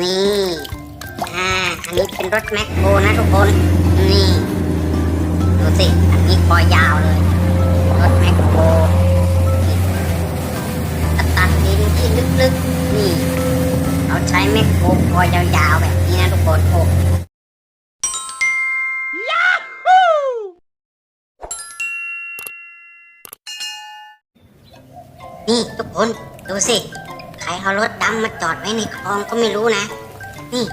นี่อ่าอันนี้เป็นรถแมคโครนะทุกคน นี่ ดูสิ อันนี้คอยาวเลย รถแมคโครนี่ตัดตัดดินที่ลึกๆ นี่ เราใช้แมคโครคอยาวๆแบบนี้นะทุกคนโอ้นี่ทุกคน ดูสิ ใครเอารถดำมาจอดไว้ในคลองก็ไม่รู้นะ นี่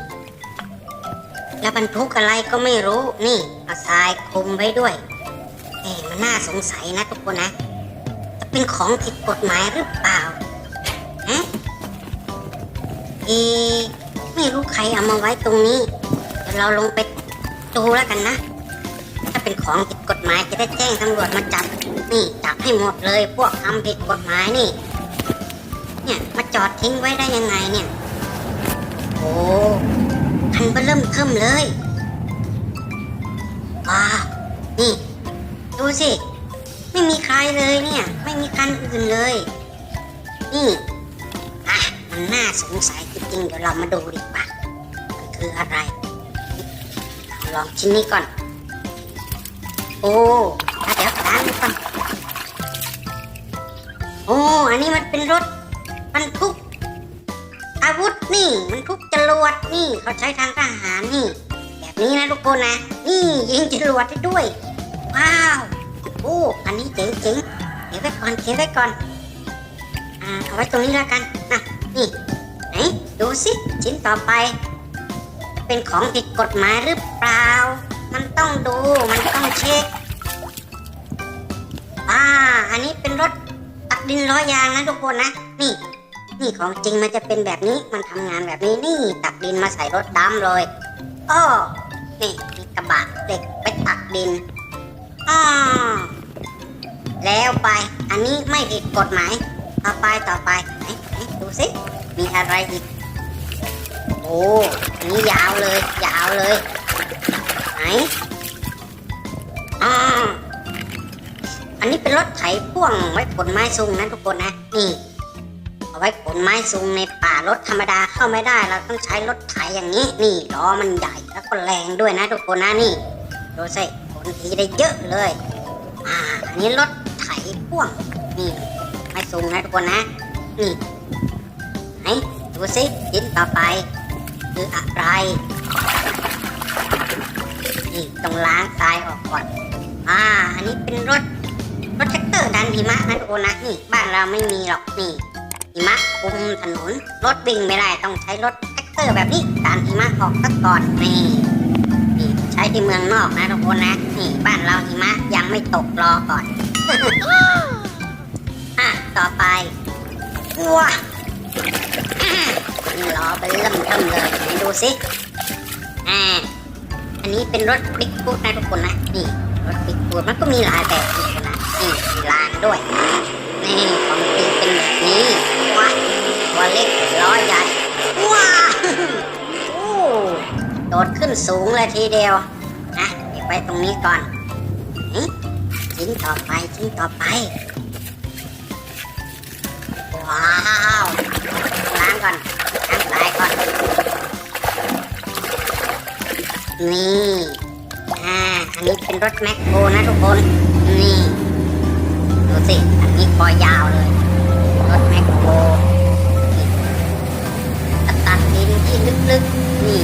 แล้วบรรทุกอะไรก็ไม่รู้ นี่เอาทรายคลุมไว้ด้วย เอ๊มันน่าสงสัยนะทุกคนนะจะเป็นของผิดกฎหมายหรือเปล่าฮะเอะไม่รู้ใครเอามาไว้ตรงนี้เดี๋ยวเราลงไปดูแล้วกันนะ ถ้าเป็นของผิดกฎหมายจะได้แจ้งตำรวจมาจับ นี่จับให้หมดเลย พวกทำผิดกฎหมายนี่ เนี่ยมาจอดทิ้งไว้ได้ยังไงเนี่ย โอ้คันเริ่มเทิมเลยว้าวนี่ ดูสิ ไม่มีใครเลยเนี่ย ไม่มีคันอื่นเลย นี่อะมันน่าสงสัยจริงๆเดี๋ยวเรามาดูดีกว่ามันคืออะไรลองชิ้นนี้ก่อน โอ้เดี๋ยวล้างก่อนโอ้ อันนี้มันเป็นรถ บรรทุกอาวุธนี่ มันทุกจรวดนี่เขาใช้ทางทหารนี่ แบบนี้นะทุกคนนะ นี่ยิงจรวดได้ด้วย ว้าวโอ้อันนี้เจ๋งเจ๋งเก็บไว้ก่อนเก็บไว้ก่อนอ่าเอาไว้ตรงนี้แล้วกันนะนี่ไหนดูสิชิ้นต่อไป เป็นของผิดกฎหมายหรือเปล่า มันต้องดูมันต้องเช็คอ่าอันนี้เป็นรถตักดินล้อยางนะทุกคนนะนี่ นี่ของจริงมันจะเป็นแบบนี้มันทำงานแบบนี้นี่ตักดินมาใส่รถดำเลยอ้อนี่มีกระบะเด็กไปตักดินอ่าแล้วไป อันนี้ไม่ผิดกฎหมายต่อไปต่อไปไหนดูสิมีอะไรอีกโอ้อันนี้ยาวเลยยาวเลยไหนอ่าอันนี้เป็นรถไถพ่วงไว้ขนไม้ซุงนะทุกคนนะนี่ เอาไว้ขนไม้ซุงในป่ารถธรรมดาเข้าไม่ได้เราต้องใช้รถไถอย่างนี้ นี่ล้อมันใหญ่แล้วก็แรงด้วยนะทุกคนนะนี่ดูสิขนทีได้เยอะเลย อ่าอันนี้รถไถพ่วงนี่ไม้ซุงนะทุกคนนะนี่ไหนดูสิชิ้นต่อไป คืออะไรนี่ต้องล้างทรายออกก่อนอ่าอันนี้เป็นรถรถแท็กเตอร์ดันหิมะนะทุกคนนะนี่บ้านเราไม่มีหรอกนี่ หิมะคุมถนน รถวิ่งไม่ได้ต้องใช้รถแท็กเตอร์แบบนี้ดันหิมะออกซะก่อนนี่นี่ใช้ที่เมืองนอกนะทุกคนนะนี่บ้านเราหิมะยังไม่ตกรอก่อนอะต่อไปว้าล้อเป็นเริ่มเทิมเลยไหนดูสิอ่าอันนี้เป็นรถบิ๊กฟูดนะทุกคนนะนี่รถบิ๊กฟูดมันก็มีหลายแบบนะนี่มีรางด้วยนี่ของจริงเป็นแบบนี้ เล็กล้อใหญ่ ว้าโอ้โดดขึ้นสูงเลยทีเดียว นะเก็บไว้ตรงนี้ก่อนนี่ชิ้นต่อไปชิ้นต่อไป ว้าวล้างก่อนล้างสายก่อน นี่อ่าอันนี้เป็นรถแมคโครนะทุกคน นี่ ดูสิ อันนี้คอยาวเลย รถแมคโคร ลึกๆ นี่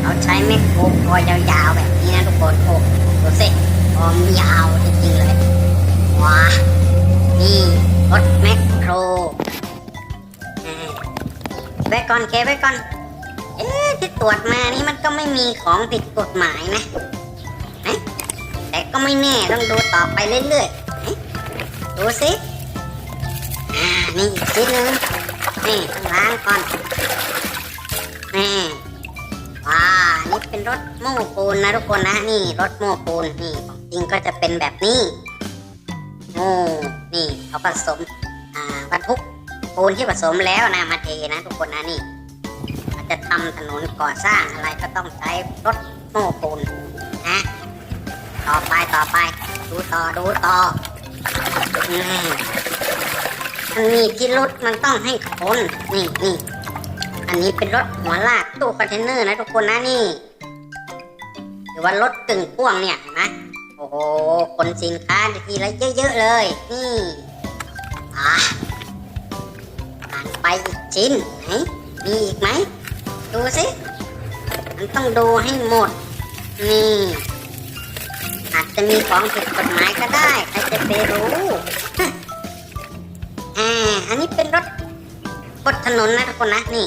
เราใช้แมคโครคอยาวๆแบบนี้นะทุกคนโอ้ดูสิคอมยาวจริงๆเลยว้านี่รถแมคโครไว้ก่อนเคไว้ก่อน เอ๊ะที่ตรวจมานี่มันก็ไม่มีของผิดกฎหมายนะแต่ก็ไม่แน่ต้องดูต่อไปเรื่อยๆดูสิอ่านี่อีกชิ้นนึงนี่ต้องล้างก่อน นี่ว้านี่เป็นรถโม้ปูนนะทุกคนนะนี่รถโม้ปูนนี่ของจริงก็จะเป็นแบบนี้โอ้นี่เขาผสมอ่าบรรทุกปูนที่ผสมแล้วนะมาเทนะทุกคนนะนี่จะทำถนนก่อสร้างอะไรก็ต้องใช้รถโม้ปูนนะต่อไปต่อไป ดูต่อดูต่ออืมมันมีพิรุษมันต้องให้คนนี่นี่ อันนี้เป็นรถหัวลากตู้คอนเทนเนอร์นะทุกคนนะนี่ หรือว่ารถกึ่งพ่วงเนี่ยเห็นไหมโอ้โหขนสินค้าทีละเยอะๆเลย นี่อะผ่านไปอีกชิ้นไหนมีอีกไหม ดูสิมันต้องดูให้หมด นี่ อาจจะมีของผิดกฎหมายก็ได้ใครจะไปรู้อ่าอันนี้เป็นรถบนถนนนะทุกคนนะนี่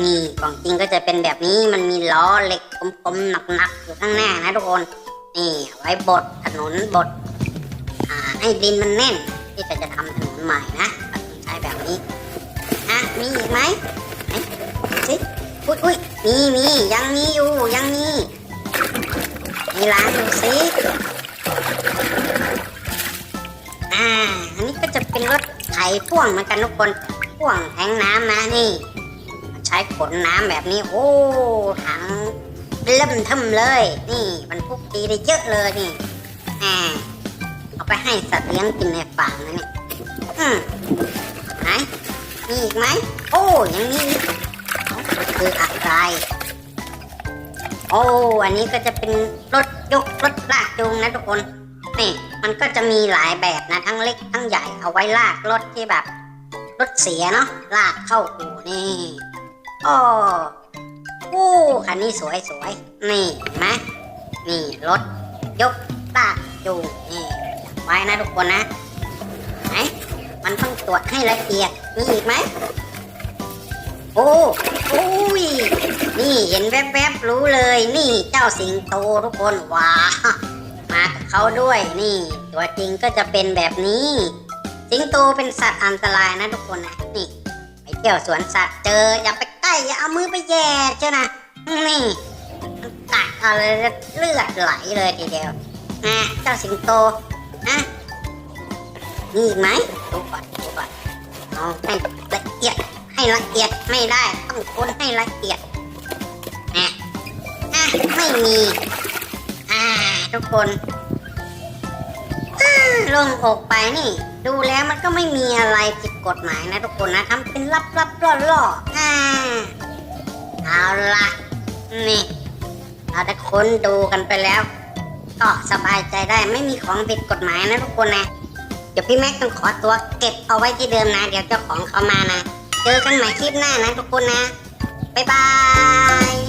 นี่ของจริงก็จะเป็นแบบนี้มันมีล้อเหล็กกลมๆหนักๆอยู่ข้างหน้านะทุกคน นี่ไว้บดถนนบดให้ดินมันแน่น ที่จะจะทำถนนใหม่นะก็ต้องใช้แบบนี้อะมีอีกไหมไหนดูสิอุ้ยอุ้ยมีมียังมีอยู่ยังมีมีร้านดูสิอ่าอันนี้ก็จะเป็นรถไถพ่วงเหมือนกันทุกคนพ่วงแทงน้ำนะนี่ ใช้ขนน้ำแบบนี้โอ้ถังเริ่มทิมเลย นี่มันพุกดีได้เยอะเลยนี่อ่าเอาไปให้สัตว์เลี้ยงกินในฟาร์มนะเนี่ยอืมไหนมีอีกไหมโอ้ยังมีเอ้าคืออะไรโอ้อันนี้ก็จะเป็นรถยกรถลากจูงนะทุกคนนี่มันก็จะมีหลายแบบนะทั้งเล็กทั้งใหญ่เอาไว้ลากรถที่แบบรถเสียเนาะลากเข้าอู่นี่ โอ้โอ้คันนี้สวยสวย นี่เห็นไหมนี่รถยกลากจูงนี่ไว้นะทุกคนนะไหนมันต้องตรวจให้ละเอียด มีอีกไหม โอ้โอ้ย นี่เห็นแวบๆรู้เลย นี่เจ้าสิงโตทุกคน ว้า มากับเขาด้วย นี่ ตัวจริงก็จะเป็นแบบนี้ สิงโตเป็นสัตว์อันตรายนะทุกคนนะ นี่ไปเที่ยวสวนสัตว์เจออย่าไป อย่าเอามือไปแย่เจ้านะนี่มัดเอาเลยเลือดไหลเลยทีเดียวนะเจ้าสิงโตนะมีไหมดูก่อนดูก่อนเอาให้ละเอียดให้ละเอียดไม่ได้ต้องคนให้ละเอียดอะอะไม่มีอ่าทุกคนอ่าลงอกไปนี่ ดูแล้วมันก็ไม่มีอะไรผิดกฎหมายนะทุกคนนะทำเป็นลับลับล่อล่อๆอ่าเอาละนี่ เราได้ค้นดูกันไปแล้ว ก็สบายใจได้ไม่มีของผิดกฎหมายนะทุกคนนะ เดี๋ยวพี่แม็กต้องขอตัวเก็บเอาไว้ที่เดิมนะ เดี๋ยวเจ้าของเขามานะ เจอกันใหม่คลิปหน้านะทุกคนนะ บ๊ายบาย